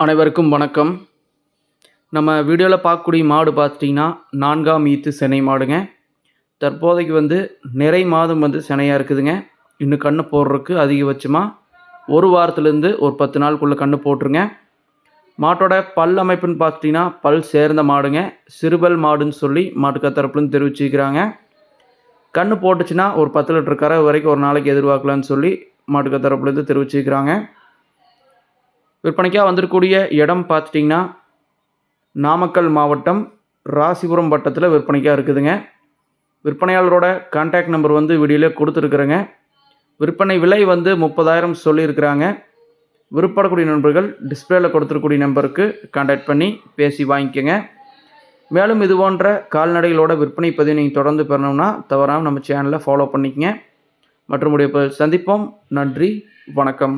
அனைவருக்கும் வணக்கம். நம்ம வீடியோவில் பார்க்கக்கூடிய மாடு பார்த்துட்டிங்கன்னா நான்காம் ஈத்து சினை மாடுங்க. தற்போதைக்கு வந்து நிறை மாதம் வந்து செனையாக இருக்குதுங்க. இன்னும் கன்று போடுறதுக்கு அதிகபட்சமாக ஒரு வாரத்துலேருந்து ஒரு பத்து நாளுக்குள்ளே கன்று போட்டுருங்க. மாட்டோட பல் அமைப்புன்னு பார்த்துட்டிங்கன்னா பல் சேர்ந்த மாடுங்க. சிறுபல் மாடுன்னு சொல்லி மாட்டுக்கா தரப்புலேருந்து தெரிவிச்சுக்கிறாங்க கன்று போட்டுச்சுன்னா ஒரு பத்து லிட்டர் கரை வரைக்கும் ஒரு நாளைக்கு எதிர்பார்க்கலான்னு சொல்லி மாட்டுக்கா தரப்புலேருந்து தெரிவிச்சுக்கிறாங்க விற்பனைக்காக வந்திருக்கூடிய இடம் பார்த்துட்டிங்கன்னா நாமக்கல் மாவட்டம் ராசிபுரம் வட்டத்தில் விற்பனைக்காக இருக்குதுங்க. விற்பனையாளரோட கான்டாக்ட் நம்பர் வந்து வீடியோவில் கொடுத்துருக்குறேங்க. விற்பனை விலை வந்து முப்பதாயிரம் சொல்லியிருக்கிறாங்க. விருப்பப்படக்கூடிய நண்பர்கள் டிஸ்பிளேல கொடுத்துருக்கூடிய நம்பருக்கு கான்டாக்ட் பண்ணி பேசி வாங்கிக்கோங்க. மேலும் இது போன்ற கால்நடைகளோட விற்பனை பதிவு நீங்கள் தொடர்ந்து பெறணும்னா தவறாமல் நம்ம சேனலை ஃபாலோ பண்ணிக்கங்க. மற்றும் உடைய சந்திப்போம். நன்றி. வணக்கம்.